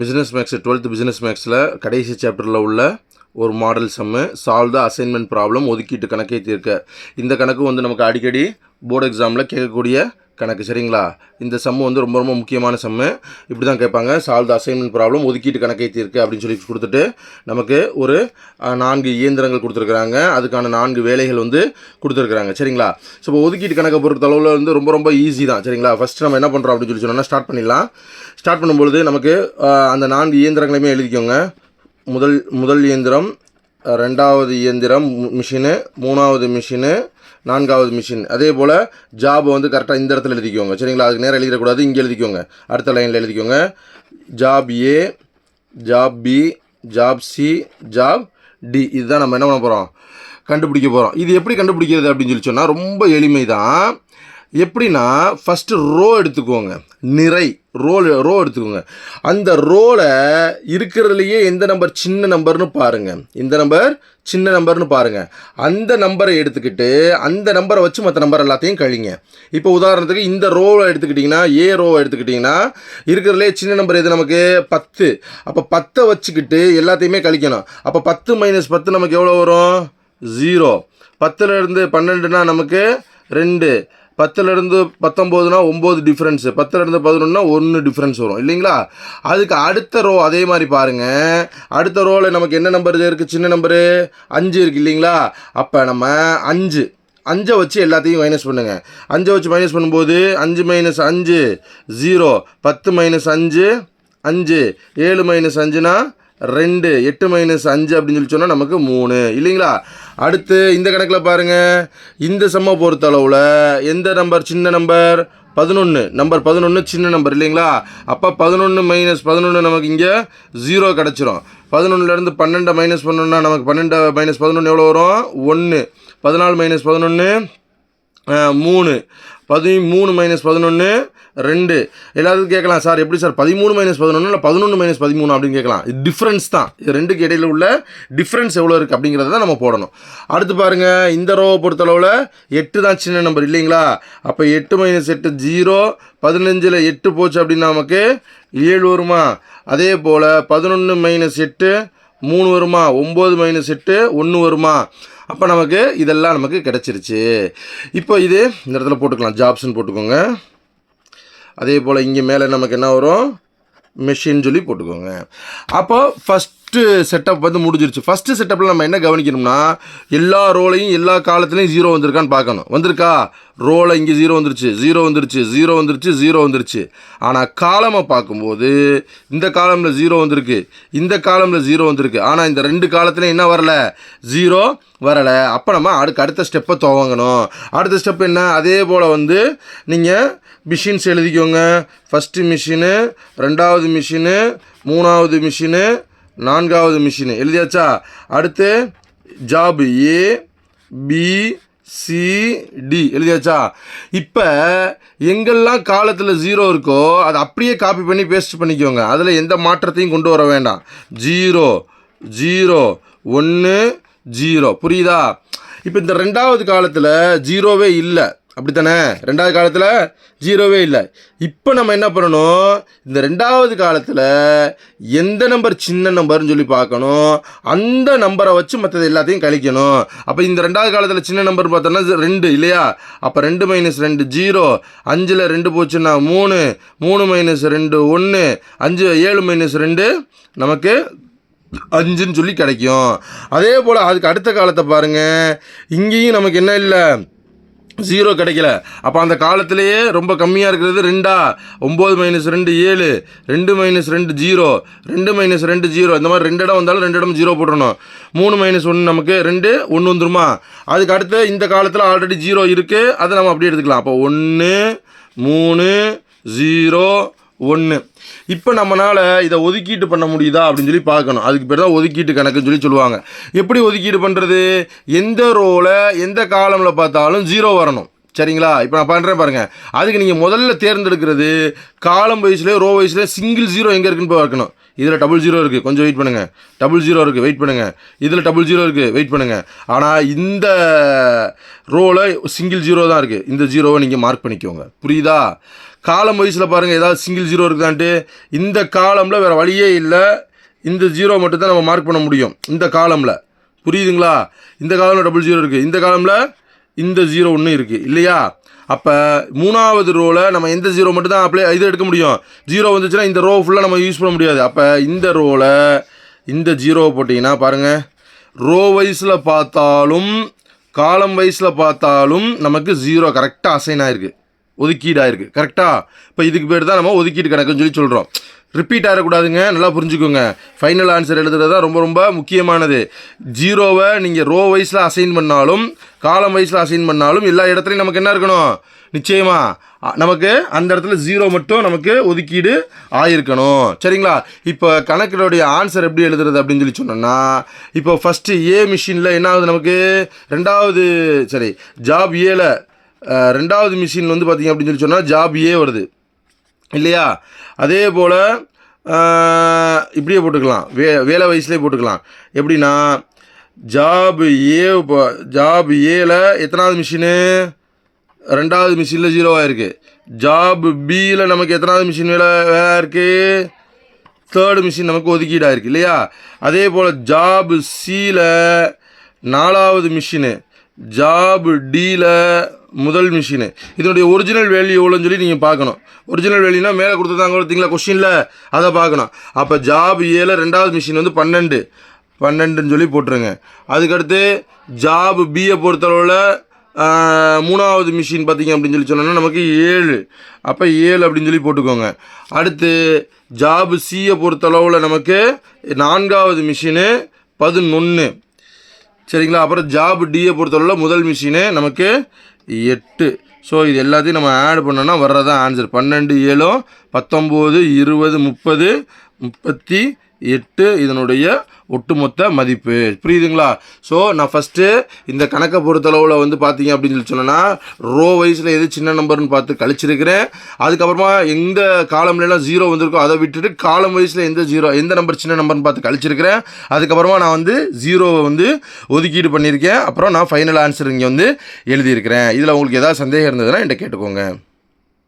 Business maths twelfth business மேக்ஸில் கடைசி சாப்டரில் உள்ள ஒரு model sum solve the assignment problem ஒதுக்கீட்டு கணக்கை தீர்க்க. இந்த கணக்கு வந்து நமக்கு அடிக்கடி போர்டு எக்ஸாமில் கேட்கக்கூடிய கணக்கு சரிங்களா? இந்த சம்மு வந்து ரொம்ப ரொம்ப முக்கியமான சம்மு. இப்படி தான் கேட்பாங்க. சால்வ் த அசைன்மெண்ட் ப்ராப்ளம் ஒதுக்கீட்டு கணக்கை தீர்க்கு அப்படின்னு சொல்லி கொடுத்துட்டு நமக்கு ஒரு நான்கு இயந்திரங்கள் கொடுத்துருக்குறாங்க. அதுக்கான நான்கு வேலைகள் வந்து கொடுத்துருக்குறாங்க. சரிங்களா? ஸோ இப்போ ஒதுக்கீட்டு கணக்கை பொறுத்தளவில் வந்து ரொம்ப ரொம்ப ஈஸி தான். சரிங்களா? ஃபஸ்ட் நம்ம என்ன பண்ணுறோம் அப்படின்னு சொல்லி சொன்னோம்னா ஸ்டார்ட் பண்ணிடலாம். ஸ்டார்ட் பண்ணும்பொழுது நமக்கு அந்த நான்கு இயந்திரங்களையுமே எழுதிக்கோங்க. முதல் முதல் இயந்திரம் ரெண்டாவது இயந்திரம் மிஷினு மூணாவது மிஷினு நான்காவது மிஷின் அதே போல் ஜாப் வந்து கரெக்டாக இந்த இடத்துல எழுதிக்கோங்க. சரிங்களா? அதுக்கு நேரம் எழுதிடக்கூடாது இங்கே எழுதிக்கோங்க. அடுத்த லைனில் எழுதிக்கோங்க. Job A job B job C job D இதுதான் நம்ம என்ன பண்ண போகிறோம் கண்டுபிடிக்க போகிறோம் இது எப்படி கண்டுபிடிக்கிறது அப்படின்னு சொல்லி சொன்னால் ரொம்ப எளிமை தான் எப்படின்னா ஃபஸ்ட்டு ரோ எடுத்துக்கோங்க. நிறை ரோல் ரோ எடுத்துக்கோங்க. அந்த ரோலை இருக்கிறதுலையே எந்த நம்பர் சின்ன நம்பர்னு பாருங்கள் இந்த நம்பர் சின்ன நம்பர்னு பாருங்கள் அந்த நம்பரை எடுத்துக்கிட்டு அந்த நம்பரை வச்சு மற்ற நம்பர் எல்லாத்தையும் கழிங்க. இப்போ உதாரணத்துக்கு இந்த ரோவை எடுத்துக்கிட்டிங்கன்னா ஏ ரோவை எடுத்துக்கிட்டிங்கன்னா இருக்கிறதுலே சின்ன நம்பர் எது நமக்கு? பத்து. அப்போ பத்தை வச்சுக்கிட்டு எல்லாத்தையுமே கழிக்கணும். அப்போ பத்து மைனஸ் பத்து நமக்கு எவ்வளோ வரும்? ஜீரோ பத்துலேருந்து பன்னெண்டுனா நமக்கு ரெண்டு. பத்துலேருந்து பத்தொம்போதுனா ஒம்பது டிஃப்ரென்ஸு பத்துலேருந்து பதினொன்னா ஒன்று டிஃப்ரென்ஸ் வரும். இல்லைங்களா? அதுக்கு அடுத்த ரோ அதே மாதிரி பாருங்கள் அடுத்த ரோவில் நமக்கு என்ன நம்பர் இருக்குது சின்ன நம்பரு அஞ்சு இருக்குது இல்லைங்களா? அப்போ நம்ம அஞ்சு. அஞ்சை வச்சு எல்லாத்தையும் மைனஸ் பண்ணுங்கள் அஞ்சை வச்சு மைனஸ் பண்ணும்போது அஞ்சு மைனஸ் அஞ்சு ஜீரோ பத்து மைனஸ் அஞ்சு அஞ்சு. ஏழு மைனஸ் அஞ்சுனா ரெண்டு எட்டு மைனஸ் அஞ்சு அப்படின்னு சொல்லி சொன்னால் நமக்கு மூணு. இல்லைங்களா? அடுத்து இந்த கணக்கில் பாருங்கள் இந்த செம்மை பொறுத்தளவில் எந்த நம்பர் சின்ன நம்பர் பதினொன்று நம்பர் பதினொன்று சின்ன நம்பர் இல்லைங்களா? அப்போ பதினொன்று மைனஸ் பதினொன்று நமக்கு இங்கே ஜீரோ கிடச்சிரும். பதினொன்றுலேருந்து பன்னெண்டை மைனஸ் பண்ணோன்னா நமக்கு பன்னெண்டு மைனஸ் பதினொன்று எவ்வளோ வரும்? ஒன்று பதினாலு மைனஸ் பதினொன்று மூணு. பதி மூணு மைனஸ் பதினொன்று ரெண்டு. எல்லாத்துக்கும் கேட்கலாம் சார் எப்படி சார் பதிமூணு மைனஸ் பதினொன்று இல்லை பதினொன்று மைனஸ் பதிமூணு அப்படின்னு கேட்கலாம். இது டிஃப்ரென்ஸ் தான். இது ரெண்டுக்கு இடையில உள்ள டிஃப்ரென்ஸ் எவ்வளோ இருக்குது அப்படிங்கிறத தான் நம்ம போடணும். அடுத்து பாருங்கள் இந்த ரோவை பொறுத்தளவில் எட்டு தான் சின்ன நம்பர் இல்லைங்களா? அப்போ எட்டு மைனஸ் எட்டு ஜீரோ பதினஞ்சில் எட்டு போச்சு அப்படின்னா நமக்கு ஏழு வருமா? அதே போல் பதினொன்று மைனஸ் எட்டு மூணு வருமா? ஒம்பது மைனஸ் எட்டு ஒன்று வருமா? அப்போ நமக்கு இதெல்லாம் நமக்கு கிடச்சிருச்சு. இப்போ இது இந்த இடத்துல போட்டுக்கலாம். ஜாப்ஸ்னு போட்டுக்கோங்க. அதே போல் இங்கே மேலே நமக்கு என்ன வரும்? மெஷின் சொல்லி போட்டுக்கோங்க. அப்போ ஃபஸ்ட்டு செட்டப் வந்து முடிஞ்சிருச்சு. ஃபஸ்ட்டு செட்டப்பில் நம்ம என்ன கவனிக்கணும்னா எல்லா ரோலையும் எல்லா காலத்துலேயும் ஜீரோ வந்திருக்கான்னு பார்க்கணும். வந்திருக்கா? ரோலை இங்கே ஜீரோ வந்துருச்சு. ஜீரோ வந்துருச்சு. ஜீரோ வந்துருச்சு. ஜீரோ வந்துருச்சு. ஆனால் காலமை பார்க்கும்போது இந்த காலமில் ஜீரோ வந்திருக்கு. இந்த காலமில் ஜீரோ வந்திருக்கு. ஆனால் இந்த ரெண்டு காலத்துலையும் என்ன வரலை? ஜீரோ வரலை. அப்போ நம்ம அடுக்கு அடுத்த ஸ்டெப்பை துவங்கணும். அடுத்த ஸ்டெப் என்ன? அதே போல் வந்து நீங்கள் மிஷின்ஸ் எழுதிக்கோங்க. ஃபஸ்ட்டு மிஷினு ரெண்டாவது மிஷினு மூணாவது மிஷினு நான்காவது மிஷினு. எழுதியாச்சா? அடுத்து job A B C D எழுதியாச்சா? இப்போ எங்கெல்லாம் காலத்தில் ஜீரோ இருக்கோ அதை அப்படியே காப்பி பண்ணி பேஸ்ட் பண்ணிக்கோங்க. அதில் எந்த மாற்றத்தையும் கொண்டு வர வேண்டாம். ஜீரோ ஜீரோ ஒன்று ஜீரோ புரியுதா? இப்போ இந்த ரெண்டாவது காலத்தில் ஜீரோவே இல்லை. அப்படித்தானே? ரெண்டாவது காலத்தில் ஜீரோவே இல்லை. இப்போ நம்ம என்ன பண்ணணும்? இந்த ரெண்டாவது காலத்தில் எந்த நம்பர் சின்ன நம்பர்னு சொல்லி பார்க்கணும். அந்த நம்பரை வச்சு மற்றது எல்லாத்தையும் கழிக்கணும். அப்போ இந்த ரெண்டாவது காலத்தில் சின்ன நம்பர் பார்த்தோன்னா ரெண்டு இல்லையா? அப்போ ரெண்டு மைனஸ் ரெண்டு ஜீரோ அஞ்சில் ரெண்டு போச்சுன்னா மூணு மூணு மைனஸ் ரெண்டு ஒன்று அஞ்சு ஏழு மைனஸ் ரெண்டு நமக்கு அஞ்சுன்னு சொல்லி கிடைக்கும். அதே போல் அதுக்கு அடுத்த காலத்தை பாருங்கள் இங்கேயும் நமக்கு என்ன இல்லை? ஜீரோ கிடைக்கல. அப்போ அந்த காலத்திலேயே ரொம்ப கம்மியாக இருக்கிறது ரெண்டா? ஒம்பது மைனஸ் ரெண்டு ஏழு. ரெண்டு மைனஸ் ரெண்டு ஜீரோ ரெண்டு மைனஸ் ரெண்டு ஜீரோ இந்த மாதிரி ரெண்டு இடம் வந்தாலும் ரெண்டு இடம் ஜீரோ போட்டுடணும் மூணு மைனஸ் ஒன்று நமக்கு ரெண்டு ஒன்று வந்துருமா? அதுக்கு அடுத்து இந்த காலத்தில் ஆல்ரெடி ஜீரோ இருக்குது அதை நம்ம அப்படியே எடுத்துக்கலாம். அப்போ ஒன்று மூணு ஜீரோ ஒன்று இப்போ நம்மளால் இதை ஒதுக்கீட்டு பண்ண முடியுதா அப்படின்னு சொல்லி பார்க்கணும். அதுக்கு பேர் தான் ஒதுக்கீட்டு கணக்குன்னு சொல்லி சொல்லுவாங்க. எப்படி ஒதுக்கீடு பண்ணுறது எந்த ரோவில் எந்த காலமில் பார்த்தாலும் ஜீரோ வரணும். சரிங்களா? இப்போ நான் பண்ணுறேன் பாருங்கள் அதுக்கு நீங்கள் முதல்ல தேர்ந்தெடுக்கிறது காலம் வயசுலேயே ரோ வயசுலேயே சிங்கிள் ஜீரோ எங்கே இருக்குன்னு போய் பார்க்கணும். இதில் டபுள் ஜீரோ இருக்குது கொஞ்சம் வெயிட் பண்ணுங்கள் டபுள் ஜீரோ இருக்குது வெயிட் பண்ணுங்கள் இதில் டபுள் ஜீரோ இருக்குது வெயிட் பண்ணுங்கள் ஆனால் இந்த ரோவில் சிங்கிள் ஜீரோ தான் இருக்குது இந்த ஜீரோவை நீங்கள் மார்க் பண்ணிக்கோங்க. புரியுதா? காலம் வயசில் பாருங்கள் ஏதாவது சிங்கிள் ஜீரோ இருக்குதான்ட்டு இந்த காலமில் வேறு வழியே இல்லை. இந்த ஜீரோ மட்டும்தான் நம்ம மார்க் பண்ண முடியும் இந்த காலமில். புரியுதுங்களா? இந்த காலமில் டபுள் ஜீரோ இருக்குது இந்த காலமில் இந்த ஜீரோ ஒன்று இருக்குது இல்லையா? அப்போ மூணாவது ரோவில் நம்ம எந்த ஜீரோ மட்டும் தான் அப்ளை இது எடுக்க முடியும். ஜீரோ வந்துச்சுன்னா இந்த ரோ ஃபுல்லாக நம்ம யூஸ் பண்ண முடியாது. அப்போ இந்த ரோவில் இந்த ஜீரோவை போட்டிங்கன்னா பாருங்கள் ரோ வைஸில் பார்த்தாலும் காலம் வைஸில் பார்த்தாலும் நமக்கு ஜீரோ கரெக்டாக அசைன் ஆயிருக்கு. ஒதுக்கீடு ஆயிருக்கு கரெக்டாக இப்போ இதுக்கு பேர் தான் நம்ம ஒதுக்கீடு கணக்குன்னு சொல்லி சொல்கிறோம் ரிப்பீட் ஆகிடக்கூடாதுங்க நல்லா புரிஞ்சுக்கோங்க. ஃபைனல் ஆன்சர் எழுதுறது தான் ரொம்ப ரொம்ப முக்கியமானது. ஜீரோவை நீங்கள் ரோ வைஸில் அசைன் பண்ணாலும் காலம் வைஸில் அசைன் பண்ணாலும் எல்லா இடத்துலையும் நமக்கு என்ன இருக்கணும்? நிச்சயமாக நமக்கு அந்த இடத்துல ஜீரோ மட்டும் நமக்கு ஒதுக்கீடு ஆயிருக்கணும். சரிங்களா? இப்போ கணக்கினுடைய ஆன்சர் எப்படி எழுதுறது அப்படின்னு சொல்லி சொன்னோன்னா இப்போ ஃபஸ்ட்டு ஏ மிஷினில் என்ன ஆகுது நமக்கு? ரெண்டாவது சரி ஜாப் ஏல ரெண்டாவது மிஷின் வந்து பார்த்திங்க அப்படின்னு சொல்லி சொன்னால் ஜாப் ஏ வருது. இல்லையா? அதே போல் இப்படியே போட்டுக்கலாம். வே வேலை வயசுலேயே போட்டுக்கலாம். எப்படின்னா ஜாப் ஏ ஜாப் ஏல எத்தனாவது மிஷினு ரெண்டாவது மிஷினில் ஜீரோவாக இருக்குது ஜாப் பியில் நமக்கு எத்தனாவது மிஷின் வேலை வேலை இருக்குது தேர்டு மிஷின் நமக்கு ஒதுக்கீடாக இருக்குது இல்லையா? அதே போல் ஜாப் சியில் நாலாவது மிஷினு ஜாப் டியில் முதல் மிஷினு இதனுடைய ஒரிஜினல் வேல்யூ எவ்வளோன்னு சொல்லி நீங்கள் பார்க்கணும். ஒரிஜினல் வேல்யூனா மேலே கொடுத்துருந்தாங்க பார்த்தீங்களா? கொஷினில் அதை பார்க்கணும். அப்போ ஜாப் ஏல ரெண்டாவது மிஷின் வந்து பன்னெண்டு. பன்னெண்டுன்னு சொல்லி போட்டுருங்க. அதுக்கடுத்து ஜாப் பியை பொறுத்தளவில் மூணாவது மிஷின் பார்த்தீங்க அப்படின்னு சொல்லி சொன்னோன்னா நமக்கு ஏழு. அப்போ ஏழு அப்படின்னு சொல்லி போட்டுக்கோங்க. அடுத்து ஜாப் சியை பொறுத்தளவில் நமக்கு நான்காவது மிஷினு பதினொன்று சரிங்களா? அப்புறம் ஜாப் டியை பொறுத்தளவில் முதல் மிஷினு நமக்கு எட்டு. ஸோ இது எல்லாத்தையும் நம்ம ஆட் பண்ணோன்னா வர்றதான் ஆன்சர் பன்னெண்டு ஏழும் பத்தொம்போது இருபது முப்பது முப்பத்தி எட்டு இதனுடைய ஒட்டுமொத்த மதிப்பு. புரியுதுங்களா? ஸோ நான் ஃபஸ்ட்டு இந்த கணக்கை பொறுத்தளவில் வந்து பார்த்தீங்க அப்படின்னு சொல்லி சொன்னேன்னா ரோ வைஸில் எது சின்ன நம்பர்னு பார்த்து கழிச்சிருக்கிறேன். அதுக்கப்புறமா எந்த காலம்லாம் ஜீரோ வந்திருக்கோ அதை விட்டுட்டு காலம் வைஸில் எந்த ஜீரோ எந்த நம்பர் சின்ன நம்பர்னு பார்த்து கழிச்சிருக்கிறேன். அதுக்கப்புறமா நான் வந்து ஜீரோவை வந்து ஒதுக்கீடு பண்ணியிருக்கேன். அப்புறம் நான் ஃபைனல் ஆன்சர் இங்கே வந்து எழுதியிருக்கிறேன். இதில் உங்களுக்கு ஏதாவது சந்தேகம் இருந்ததுன்னா என்கிட்ட கேட்டுக்கோங்க.